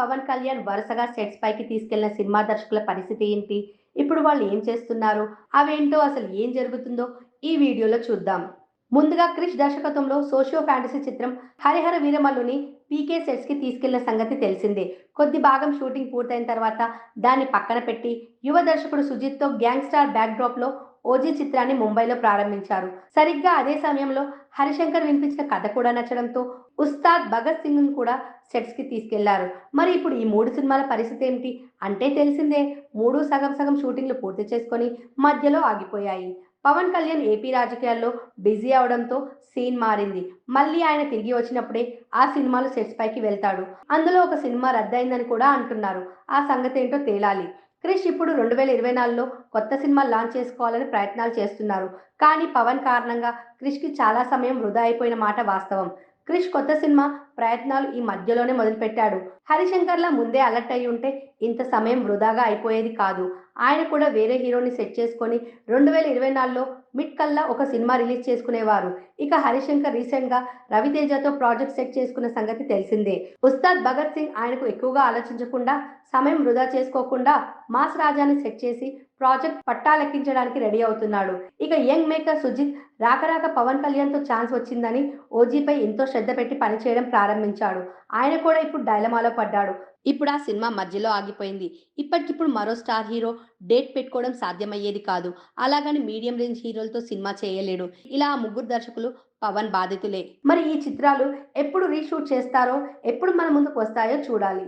పవన్ కళ్యాణ్ వరుసగా సెట్స్ పైకి తీసుకెళ్ళిన సినిమా దర్శకుల పరిస్థితి ఏంటి? ఇప్పుడు వాళ్ళు ఏం చేస్తున్నారు? అవేంటో అసలు ఏం జరుగుతుందో ఈ వీడియోలో చూద్దాం. ముందుగా క్రిష్ దర్శకత్వంలో సోషియో ఫ్యాంటసీ చిత్రం హరిహర వీరమల్లుని పీకే సెట్స్కి తీసుకెళ్ళిన సంగతి తెలిసిందే. కొద్ది భాగం షూటింగ్ పూర్తయిన తర్వాత దాన్ని పక్కన పెట్టి యువ దర్శకుడు సుజిత్తో గ్యాంగ్ స్టార్ బ్యాక్ డ్రాప్లో ఓజీ చిత్రాన్ని ముంబైలో ప్రారంభించారు. సరిగ్గా అదే సమయంలో హరిశంకర్ వినిపించిన కథ కూడా నచ్చడంతో ఉస్తాద్ భగత్ సింగ్ కూడా సెట్స్కి తీసుకెళ్ళారు. మరి ఇప్పుడు ఈ మూడు సినిమాల పరిస్థితి ఏమిటి? అంటే తెలిసిందే మూడు సగం సగం షూటింగ్లు పూర్తి చేసుకొని మధ్యలో ఆగిపోయాయి. పవన్ కళ్యాణ్ ఏపీ రాజకీయాల్లో బిజీ అవడంతో సీన్ మారింది. మళ్ళీ ఆయన తిరిగి వచ్చినప్పుడే ఆ సినిమాలు సెట్స్ పైకి వెళ్తాడు. అందులో ఒక సినిమా రద్దయిందని కూడా అంటున్నారు. ఆ సంగతి ఏంటో తేలాలి. క్రిష్ ఇప్పుడు రెండు వేల ఇరవై నాలుగులో కొత్త సినిమా లాంచ్ చేసుకోవాలని ప్రయత్నాలు చేస్తున్నారు. కానీ పవన్ కారణంగా క్రిష్కి చాలా సమయం వృధా అయిపోయిన మాట వాస్తవం. క్రిష్ కొత్త సినిమా ప్రయత్నాలు ఈ మధ్యలోనే మొదలుపెట్టాడు. హరిశంకర్లా ముందే అలర్ట్ అయి ఉంటే ఇంత సమయం వృధాగా అయిపోయేది కాదు. ఆయన కూడా వేరే హీరోని సెట్ చేసుకొని రెండు వేల ఇరవై నాలుగులో మిడ్ కల్లా ఒక సినిమా రిలీజ్ చేసుకునేవారు. ఇక హరిశంకర్ రీసెంట్గా రవితేజతో ప్రాజెక్ట్ సెట్ చేసుకున్న సంగతి తెలిసిందే. ఉస్తాద్ భగత్ సింగ్ ఆయనకు ఎక్కువగా ఆలోచించకుండా సమయం వృధా చేసుకోకుండా మాస్ రాజాని సెట్ చేసి ప్రాజెక్ట్ పట్టాలెక్కించడానికి రెడీ అవుతున్నాడు. ఇక యంగ్ మేకర్ సుజిత్ రాకరాక పవన్ కళ్యాణ్తో ఛాన్స్ వచ్చిందని ఓజీపై ఎంతో శ్రద్ధ పెట్టి పనిచేయడం ప్రారంభించాడు. ఆయన కూడా ఇప్పుడు డైలమాలో పడ్డాడు. ఇప్పుడు ఆ సినిమా మధ్యలో ఆగిపోయింది. ఇప్పటికిప్పుడు మరో స్టార్ హీరో డేట్ పెట్టుకోవడం సాధ్యమయ్యేది కాదు. అలాగని మీడియం రేంజ్ హీరోలతో సినిమా చేయలేడు. ఇలా ఆ ముగ్గురు దర్శకులు పవన్ బాధితులే. మరి ఈ చిత్రాలు ఎప్పుడు రీషూట్ చేస్తారో ఎప్పుడు మన ముందుకు వస్తాయో చూడాలి.